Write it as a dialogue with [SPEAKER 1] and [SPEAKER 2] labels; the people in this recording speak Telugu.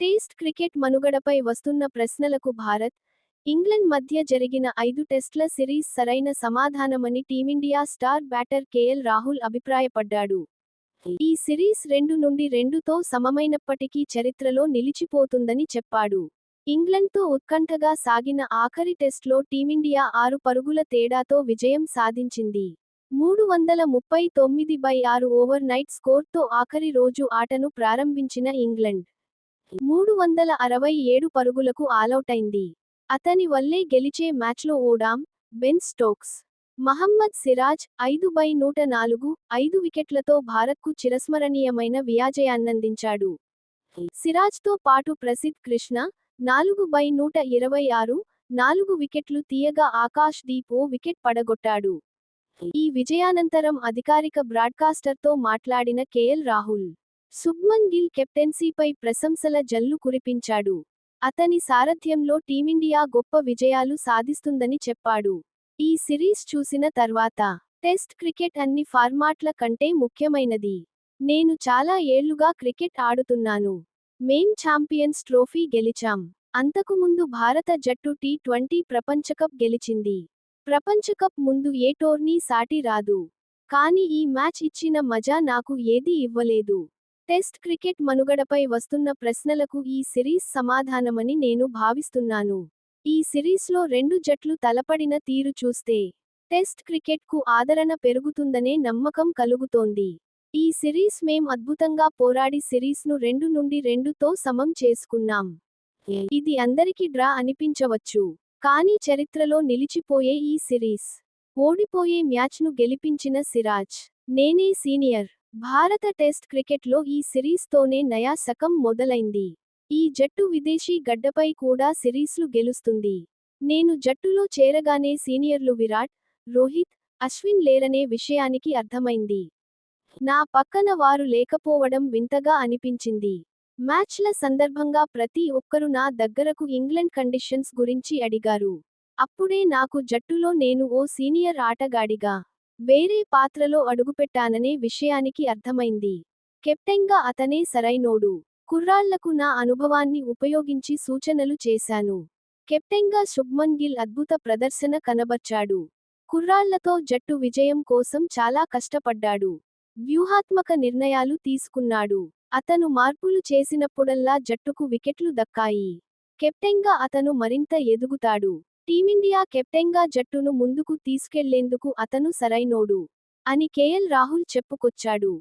[SPEAKER 1] టెస్ట్ క్రికెట్ మనుగడపై వస్తున్న ప్రశ్నలకు భారత్, ఇంగ్లండ్ మధ్య జరిగిన ఐదు టెస్ట్ల సిరీస్ సరైన సమాధానమని team India star batter KL Rahul అభిప్రాయపడ్డాడు. ఈ సిరీస్ రెండు నుండి రెండుతో సమమైనప్పటికీ చరిత్రలో నిలిచిపోతుందని చెప్పాడు. ఇంగ్లండ్తో ఉత్కంఠగా సాగిన ఆఖరి టెస్ట్లో టీమిండియా ఆరు పరుగుల తేడాతో విజయం సాధించింది. మూడు వందల ముప్పై తొమ్మిది బై ఆరు ఓవర్ నైట్ స్కోర్తో ఆఖరి రోజు ఆటను ప్రారంభించిన ఇంగ్లండ్. మూడు వందల అరవై ఏడు పరుగులకు ఆలౌటైంది. అతని వల్లే గెలిచే మ్యాచ్లో ఓడామ్, బెన్ స్టోక్స్, మహమ్మద్ సిరాజ్, ఐదు బై నూట నాలుగు, ఐదు వికెట్లతో భారత్కు చిరస్మరణీయమైన వియాజయాన్నందించాడు. సిరాజ్తో పాటు ప్రసిద్ కృష్ణ, నాలుగు బై నూట ఇరవై ఆరు, నాలుగు వికెట్లు తీయగా ఆకాష్ దీప్ ఓ వికెట్ పడగొట్టాడు. ఈ విజయానంతరం అధికారిక బ్రాడ్కాస్టర్తో మాట్లాడిన కేఎల్ రాహుల్. శుభ్మన్ గిల్ కెప్టెన్సీపై ప్రశంసల జల్లు కురిపించాడు. అతని సారథ్యంలో టీమిండియా గొప్ప విజయాలు సాధిస్తుందని చెప్పాడు. ఈ సిరీస్ చూసిన తర్వాత, టెస్ట్ క్రికెట్ అన్ని ఫార్మాట్ల కంటే ముఖ్యమైనది. నేను చాలా ఏళ్ళుగా క్రికెట్ ఆడుతున్నాను. మేం ఛాంపియన్స్ ట్రోఫీ గెలిచాం. అంతకుముందు భారత జట్టు టీ ట్వంటీ ప్రపంచకప్ గెలిచింది. ప్రపంచకప్ ముందు ఏ టోర్నీ సాటి రాదు. కాని ఈ మ్యాచ్ ఇచ్చిన మజా నాకు ఏదీ ఇవ్వలేదు. టెస్ట్ క్రికెట్ మనుగడపై వస్తున్న ప్రశ్నలకు ఈ సిరీస్ సమాధానమని నేను భావిస్తున్నాను. ఈ సిరీస్లో రెండు జట్లు తలపడిన తీరు చూస్తే, టెస్ట్ క్రికెట్కు ఆదరణ పెరుగుతుందనే నమ్మకం కలుగుతోంది. ఈ సిరీస్ మేం అద్భుతంగా పోరాడి సిరీస్ను రెండు నుండి రెండుతో సమం చేసుకున్నాం. ఇది అందరికి డ్రా అనిపించవచ్చు. కానీ చరిత్రలో నిలిచిపోయే ఈ సిరీస్. ఓడిపోయే మ్యాచ్ను గెలిపించిన సిరాజ్. నేనే సీనియర్. భారత టెస్ట్ క్రికెట్లో ఈ సిరీస్తోనే నయా శకం మొదలైంది. ఈ జట్టు విదేశీ గడ్డపై కూడా సిరీస్లు గెలుస్తుంది. నేను జట్టులో చేరగానే సీనియర్లు విరాట్, రోహిత్, అశ్విన్ లేరనే విషయానికి అర్థమైంది. నా పక్కన వారు లేకపోవడం వింతగా అనిపించింది. మ్యాచ్ల సందర్భంగా ప్రతి ఒక్కరు నా దగ్గరకు ఇంగ్లండ్ కండిషన్స్ గురించి అడిగారు. అప్పుడే నాకు జట్టులో నేను ఓ సీనియర్ ఆటగాడిగా, వేరే పాత్రలో అడుగుపెట్టాననే విషయానికి అర్థమైంది. కెప్టెన్గా అతనే సరైనోడు. కుర్రాళ్ళకు నా అనుభవాన్ని ఉపయోగించి సూచనలు చేశాను. కెప్టెన్గా శుభ్మన్ గిల్ అద్భుత ప్రదర్శన కనబర్చాడు. కుర్రాళ్ళతో జట్టు విజయం కోసం చాలా కష్టపడ్డాడు. వ్యూహాత్మక నిర్ణయాలు తీసుకున్నాడు. అతను మార్పులు చేసినప్పుడల్లా జట్టుకు వికెట్లు దక్కాయి. కెప్టెన్గా అతను మరింత ఎదుగుతాడు. టీమిండియా కెప్టెన్గా జట్టును ముందుకు తీసుకెళ్ళేందుకు అతను సరైనోడు. అని కేఎల్ రాహుల్ చెప్పుకొచ్చాడు.